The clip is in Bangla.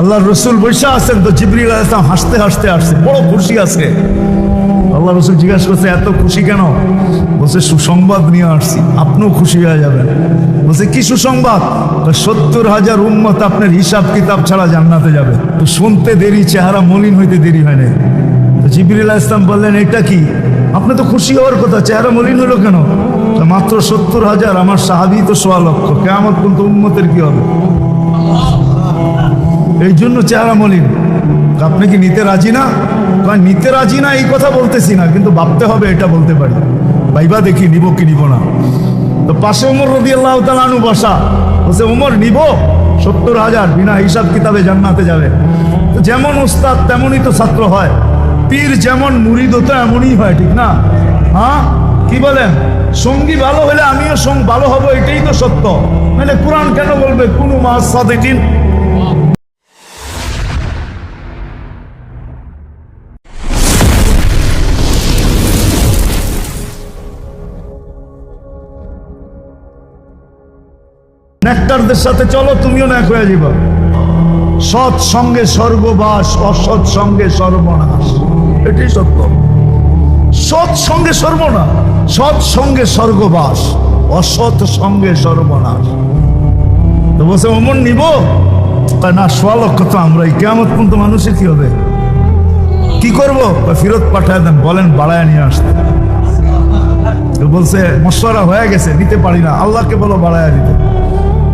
আল্লাহ রসুল বৈশা আছেন তো জিবরিল ইসলাম হাসতে হাসতে আসছে, বড় খুশি আছে। আল্লাহ রসুল জিজ্ঞাসা করছে, এত খুশি কেন? বলছে, সুসংবাদ নিয়ে আসছি, আপনিও খুশি হয়ে যাবেন। বলছে, কি সুসংবাদ? সত্তর হাজার উম্মত আপনার হিসাব কিতাব ছাড়া জান্নাতে যাবে। তো শুনতে দেরি, চেহারা মলিন হইতে দেরি হয় না তো জিবরিল ইসলাম বললেন, এটা কি? আপনি তো খুশি হওয়ার কথা, চেহারা মলিন হলো কেন? মাত্র সত্তর হাজার, আমার সাহাবি তো সোয়া লক্ষ কেমন কিন্তু উন্মতের কি হবে? এই জন্য চেহারা মলিন। আপনি কি নিতে রাজি না? নিতে রাজি না, এই কথা বলতেছি না, কিন্তু ভাবতে হবে এটা বলতে পারি। ভাইবা দেখি, নিব কি নিব না। তো পাশে উমর রদি আল্লাহ তালু বসা। বলছে, উমর, নিব? সত্তর হাজার, বিনা হিসাব কিতাবে জান্নাতে যাবে। যেমন উস্তাদ তেমনই তো ছাত্র হয়। পীর যেমন মুরিদ তো এমনই হয়, ঠিক না? হ্যাঁ? কি বলেন? সঙ্গী ভালো হলে আমিও সঙ্গ, ভালো হব, এটাই তো সত্য। মানে কোরআন কেন বলবে? কোনো মাস সাদেকিন। নেকটারদের সাথে চলো, তুমিও ন্যাক হয়ে যাবা। সৎ সঙ্গে স্বর্গবাস, অসৎ সঙ্গে সর্বনাশ। এটাই সত্য। সৎ সঙ্গে সর্বনাশ, সৎ সঙ্গে স্বর্গবাস, অসৎ সঙ্গে সর্বনাশ। তো বলছে, অমন নিব? কয়, না, সোয়া লক্ষ তো আমরাই কেমন পর্যন্ত মানুষের কি হবে? কি করব? ফেরত পাঠায় দেন, বলেন, বাড়ায় নিয়ে আসতে। বলছে, মশওয়ারা হয়ে গেছে, নিতে পারি না। আল্লাহকে বলো, বাড়ায় দিতে।